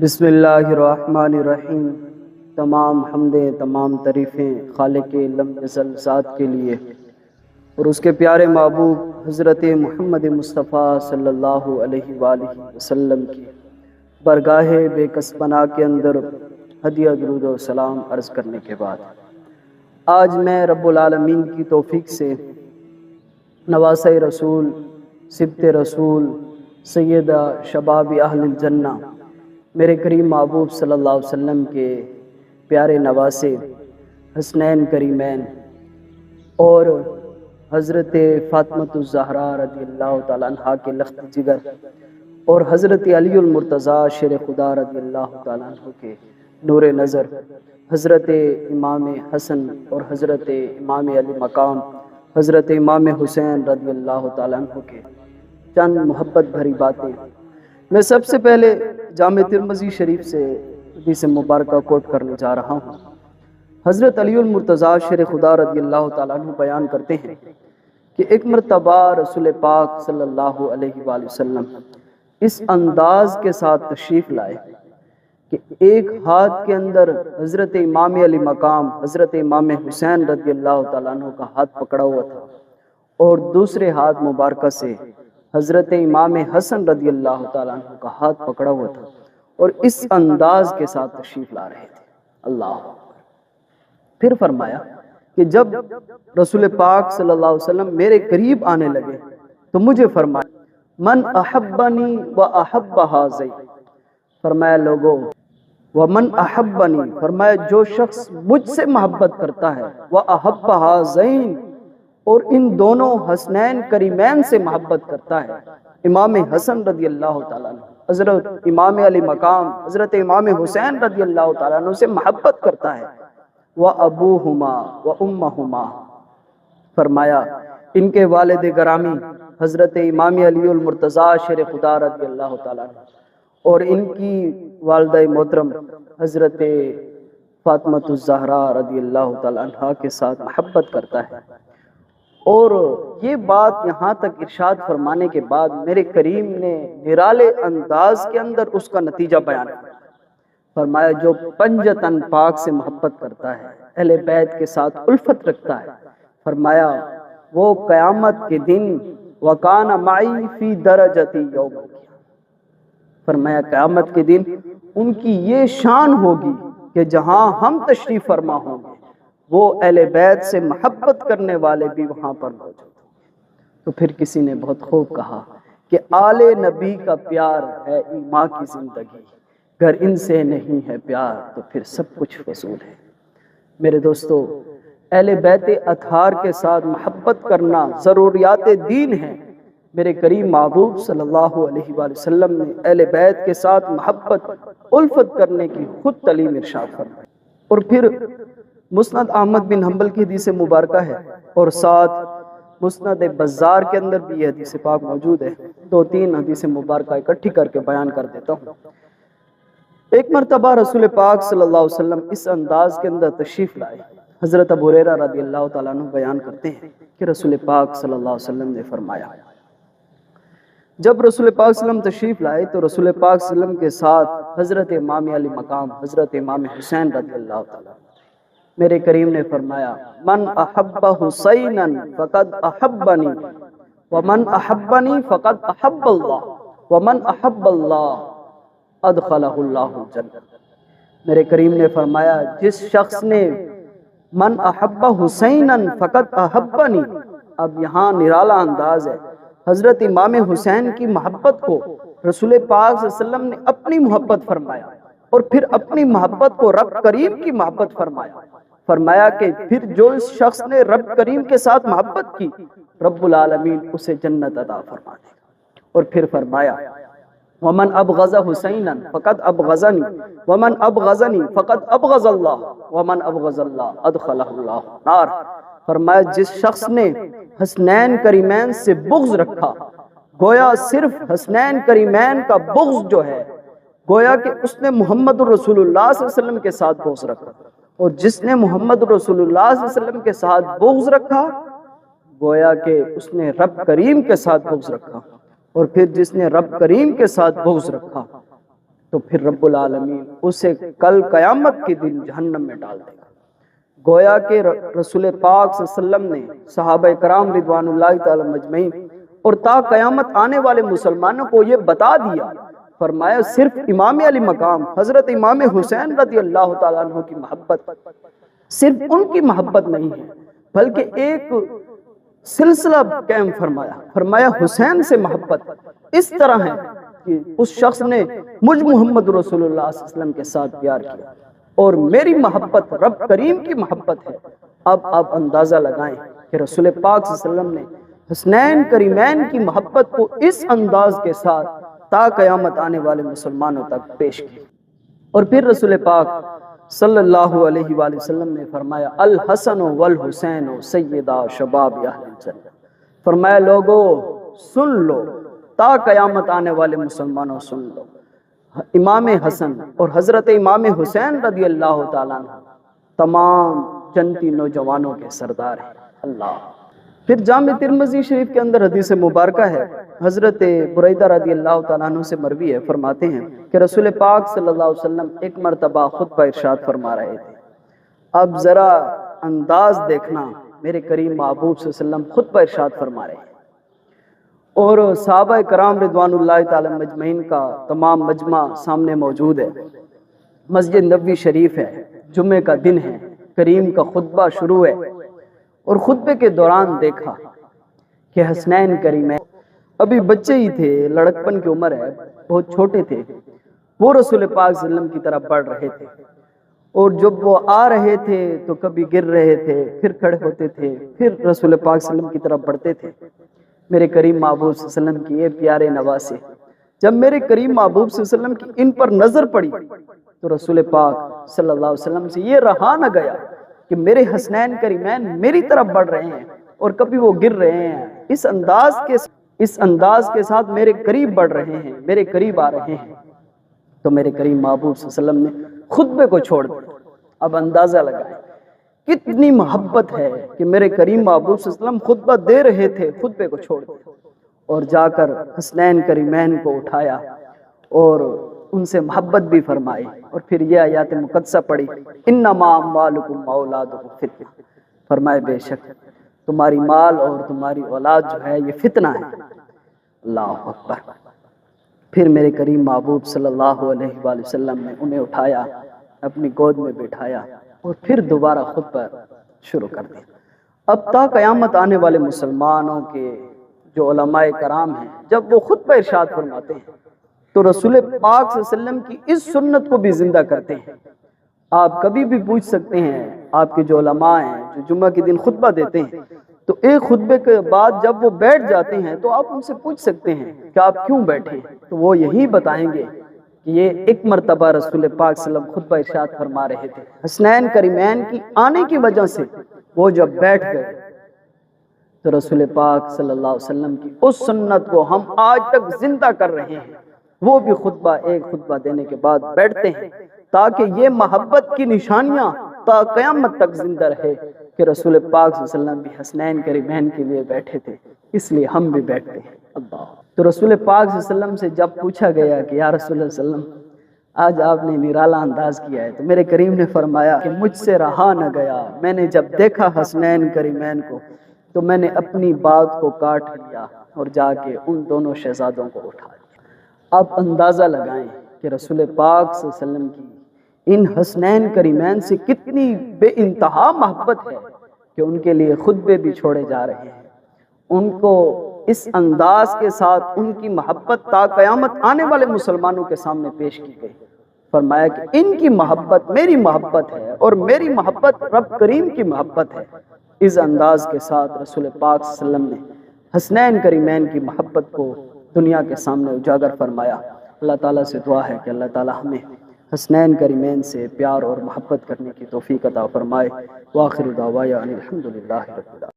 بسم اللہ الرحمن الرحیم۔ تمام حمدیں، تمام تعریفیں خالق لم یزل ذات کے لیے۔ اور اس کے پیارے محبوب حضرت محمد مصطفیٰ صلی اللہ علیہ وآلہ وسلم کی برگاہ بے کس پناہ کے اندر ہدیہ، درود و سلام عرض کرنے کے بعد۔ آج میں رب العالمین کی توفیق سے نواس رسول، سبت رسول، سیدہ شباب اہل الجنہ میرے کریم محبوب صلی اللہ علیہ وسلم کے پیارے نواسے، حسنین کریمین اور حضرت فاطمۃ الزہرا رضی اللہ تعالیٰ عنہ کے لخت جگر اور حضرت علی المرتضیٰ شیر خدا رضی اللہ تعالیٰ عنہ کے نور نظر، حضرت امام حسن اور حضرت امام علی مقام، حضرت امام حسین رضی اللہ تعالیٰ عنہ کے چند محبت بھری باتیں میں سب سے پہلے جامع ترمزی شریف سے حدیث مبارکہ کوٹ کرنے جا رہا ہوں۔ حضرت علی المرتضیٰ شیر خدا رضی اللہ تعالیٰ عنہ بیان کرتے ہیں کہ ایک مرتبہ رسول پاک صلی اللہ علیہ وآلہ وسلم اس انداز کے ساتھ تشریف لائے کہ ایک ہاتھ کے اندر حضرت امام علی مقام، حضرت امام حسین رضی اللہ تعالیٰ عنہ کا ہاتھ پکڑا ہوا تھا اور دوسرے ہاتھ مبارکہ سے حضرت امام حسن رضی اللہ تعالیٰ عنہ کا ہاتھ پکڑا ہوا تھا اور اس انداز کے ساتھ تشریف لا رہے تھے۔ اللہ پھر فرمایا کہ جب رسول پاک صلی اللہ علیہ وسلم میرے قریب آنے لگے تو مجھے فرمایا، من احبنی و احب حاضی فرمایا لوگوں ومن احبنی فرمایا، جو شخص مجھ سے محبت کرتا ہے وہ احب حاضین اور ان دونوں حسنین کریمین سے محبت کرتا ہے۔ امام حسن رضی اللہ تعالیٰ حضرت امام علی مقام، حضرت امام حسین رضی اللہ تعالیٰ عنہ سے محبت کرتا ہے۔ وہ ابو ہما و ہما فرمایا، ان کے والد گرامی، حضرت امام علی المرتضیٰ شیر خدا رضی اللہ تعالیٰ عنہ اور ان کی والدہ محترم، حضرت فاطمۃ الزہرا رضی اللہ تعالیٰ عنہ کے ساتھ محبت کرتا ہے۔ اور یہ بات یہاں تک ارشاد فرمانے کے بعد میرے کریم نے نرالے انداز کے اندر اس کا نتیجہ بیان کیا۔ فرمایا، جو پنجتن پاک سے محبت کرتا ہے، اہل بیت کے ساتھ الفت رکھتا ہے۔ فرمایا، وہ قیامت کے دن، وکان مائی فی درجتی یوم فرمایا، قیامت کے دن ان کی یہ شان ہوگی کہ جہاں ہم تشریف فرما ہوں گے۔ وہ اہل بیت سے محبت کرنے والے بھی وہاں پر موجود ہوں تو پھر کسی نے بہت خوب کہا کہ آل نبی کا پیار ہے ایماں کی زندگی۔ اگر ان سے نہیں ہے پیار تو پھر سب کچھ فضول ہے۔ میرے دوستو، اہل بیت اتھار کے ساتھ محبت کرنا ضروریات دین ہے۔ میرے کریم محبوب صلی اللہ علیہ وآلہ وسلم نے اہل بیت کے ساتھ محبت، الفت کرنے کی خود تعلیم ارشاد فرمائی۔ اور پھر مسند احمد بن حنبل کی حدیث مبارکہ ہے اور ساتھ مسند بزار کے اندر بھی یہ حدیث پاک موجود ہے۔ دو تین حدیث مبارکہ اکٹھی کر کے بیان کر دیتا ہوں۔ ایک مرتبہ رسول پاک صلی اللہ علیہ وسلم اس انداز کے اندر تشریف لائے۔ حضرت ابو ریرہ رضی اللہ تعالیٰ عنہ بیان کرتے ہیں کہ رسول پاک صلی اللہ علیہ وسلم نے فرمایا، جب رسول پاک صلی اللہ علیہ وسلم تشریف لائے تو رسول پاک صلی اللہ علیہ وسلم کے ساتھ حضرت امام علی مقام، حضرت امام حسین رضی اللہ تعالیٰ میرے کریم نے فرمایا، من احب حسینا فقد احبنی، ومن احبنی فقد احب اللہ، ومن احب اللہ ادخلہ اللہ الجنہ. میرے کریم نے فرمایا، جس شخص نے من احب حسینا فقد احبنی، اب یہاں نرالا انداز ہے۔ حضرت امام حسین کی محبت کو رسول پاک صلی اللہ علیہ وسلم نے اپنی محبت فرمایا اور پھر اپنی محبت کو رب کریم کی محبت فرمایا۔ فرمایا کہ پھر جو اس شخص نے رب کریم کے ساتھ محبت کی، رب العالمین اسے جنت عطا فرما دے اور پھر فرمایا، ومن ابغض حسینا فقد ابغضنی ومن ابغضنی فقد ابغض اللہ ومن ابغض اللہ ادخلہ اللہ نار فرمایا، جس شخص نے حسنین کریمین سے بغض رکھا، گویا صرف حسنین کریمین کا بغض جو ہے، گویا کہ اس نے محمد الرسول اللہ صلی اللہ علیہ وسلم کے ساتھ بغض رکھا۔ اور جس نے محمد رسول اللہ صلی اللہ علیہ وسلم کے ساتھ بغض رکھا، گویا کہ اس نے رب کریم کے ساتھ بغض رکھا اور پھر جس نے رب کریم کے ساتھ بغض رکھا، تو پھر رب العالمین اسے کل قیامت کے دن جہنم میں ڈال دے گا۔ گویا کہ رسول پاک صلی اللہ علیہ وسلم نے صحابہ کرام رضوان اللہ تعالی مجمعین اور تا قیامت آنے والے مسلمانوں کو یہ بتا دیا فرمایا صرف امام علی مقام، حضرت امام حسین رضی اللہ تعالیٰ عنہ کی محبت صرف ان کی محبت نہیں ہے، بلکہ ایک سلسلہ قائم فرمایا۔ فرمایا حسین سے محبت اس طرح ہے کہ اس شخص نے مجھ محمد رسول اللہ صلی اللہ علیہ وسلم کے ساتھ پیار کیا۔ اور میری محبت، رب کریم کی محبت ہے۔ اب آپ اندازہ لگائیں کہ رسول پاک صلی اللہ علیہ وسلم نے حسنین کریمین کی محبت کو اس انداز کے ساتھ تا قیامت آنے والے مسلمانوں تک پیش کی۔ اور پھر رسول پاک صلی اللہ علیہ وآلہ وسلم نے فرمایا، الحسن والحسین سیدہ شباب جنت فرمایا، لوگو، سن لو، تا قیامت آنے والے مسلمانوں سن لو۔ امام حسن اور حضرت امام حسین رضی اللہ تعالیٰ تمام جنتی نوجوانوں کے سردار ہیں۔ اللہ۔ پھر جامع ترمزی شریف کے اندر حدیث مبارکہ ہے۔ حضرت بریدہ رضی اللہ تعالیٰ عنہ سے مروی ہے، فرماتے ہیں کہ رسول پاک صلی اللہ علیہ وسلم ایک مرتبہ خود پر ارشاد فرما رہے تھے۔ اب ذرا انداز دیکھنا، میرے کریم محبوب صلی اللہ علیہ وسلم خود پر ارشاد فرما رہے ہیں۔ اور صحابہ کرام رضوان اللہ تعالی مجمعین کا تمام مجمع سامنے موجود ہے۔ مسجد نبوی شریف ہے، جمعہ کا دن ہے، کریم کا خطبہ شروع ہے۔ اور خطبے کے دوران دیکھا کہ حسنین کریم ہے ابھی بچے ہی تھے، لڑکپن کی عمر ہے، بہت چھوٹے تھے۔ وہ رسول پاک صلی اللہ علیہ وسلم کی طرف بڑھ رہے تھے۔ اور جب وہ آ رہے تھے تو کبھی گر رہے تھے، پھر کھڑے ہوتے تھے، پھر رسول پاک صلی اللہ علیہ وسلم کی طرف بڑھتے تھے۔ میرے کریم محبوب صلی اللہ علیہ وسلم کی یہ پیارے نواسے۔ جب میرے کریم محبوب صلی اللہ علیہ وسلم کی ان پر نظر پڑی تو رسول پاک صلی اللہ علیہ وسلم سے یہ رہا نہ گیا۔ کہ میرے حسنین کریمین میری طرف بڑھ رہے ہیں اور کبھی وہ گر رہے ہیں۔ اس انداز کے اس انداز کے ساتھ میرے قریب بڑھ رہے ہیں، میرے قریب آ رہے ہیں۔ تو میرے کریم محبوب صلی اللہ علیہ وسلم نے خطبے کو چھوڑ دیا۔ اب اندازہ لگائیں۔ کتنی محبت ہے کہ میرے کریم محبوب صلی اللہ علیہ وسلم خطبہ دے رہے تھے، خطبے کو چھوڑ دیا۔ اور جا کر حسنین کریمین کو اٹھایا اور ان سے محبت بھی فرمائی اور پھر یہ آیات مقدسہ پڑھی، انما اموالکم اولادکم فتنہ۔ فرمائے بے شک تمہاری مال اور تمہاری اولاد جو ہے، یہ فتنہ ہے۔ اللہ اکبر۔ پھر میرے کریم محبوب صلی اللہ علیہ وآلہ وسلم نے انہیں اٹھایا، اپنی گود میں بٹھایا اور پھر دوبارہ خود پر شروع کر دیا۔ اب تا قیامت آنے والے مسلمانوں کے جو علماء کرام ہیں، جب وہ خود پر ارشاد فرماتے ہیں تو رسول پاک صلی اللہ علیہ وسلم کی اس سنت کو بھی زندہ کرتے ہیں۔ آپ کبھی بھی پوچھ سکتے ہیں، آپ کے جو علماء ہیں، جو جمعہ کے دن خطبہ دیتے ہیں، تو ایک خطبے کے بعد جب وہ بیٹھ جاتے ہیں تو آپ ان سے پوچھ سکتے ہیں کہ آپ کیوں بیٹھے تو وہ یہی بتائیں گے کہ یہ ایک مرتبہ رسول پاک صلی اللہ علیہ وسلم خطبہ ارشاد فرما رہے تھے۔ حسنین کریمین کی آنے کی وجہ سے وہ جب بیٹھ گئے، تو رسول پاک صلی اللہ علیہ وسلم کی اس سنت کو ہم آج تک زندہ کر رہے ہیں۔ وہ بھی خطبہ ایک خطبہ دینے کے بعد بیٹھتے ہیں تاکہ یہ محبت کی نشانیاں تا قیامت تک زندہ رہے کہ رسول پاک صلی اللہ علیہ وسلم بھی حسنین کریمین کے لیے بیٹھے تھے، اس لیے ہم بھی بیٹھتے ہیں۔ اللہ۔ تو رسول پاک صلی اللہ علیہ وسلم سے جب پوچھا گیا کہ یا رسول اللہ علیہ وسلم، آج آپ نے نرالا انداز کیا ہے تو میرے کریم نے فرمایا کہ مجھ سے رہا نہ گیا۔ میں نے جب دیکھا حسنین کریمین کو تو میں نے اپنی بات کو کاٹ لیا اور جا کے ان دونوں شہزادوں کو اٹھا لیا۔ آپ اندازہ لگائیں کہ رسول پاک صلی اللہ علیہ وسلم کی ان حسنین کریمین سے کتنی بے انتہا محبت ہے کہ ان کے لیے خطبے بھی چھوڑے جا رہے ہیں۔ ان کو اس انداز کے ساتھ ان کی محبت تا قیامت آنے والے مسلمانوں کے سامنے پیش کی گئی۔ فرمایا کہ ان کی محبت میری محبت ہے اور میری محبت رب کریم کی محبت ہے۔ اس انداز کے ساتھ رسول پاک صلی اللہ علیہ وسلم نے حسنین کریمین کی محبت کو دنیا کے سامنے اجاگر فرمایا۔ اللہ تعالیٰ سے دعا ہے کہ اللہ تعالیٰ ہمیں حسنین کریمین سے پیار اور محبت کرنے کی توفیق عطا فرمائے۔ واخر دعوایا الحمدللہ رب العالمین۔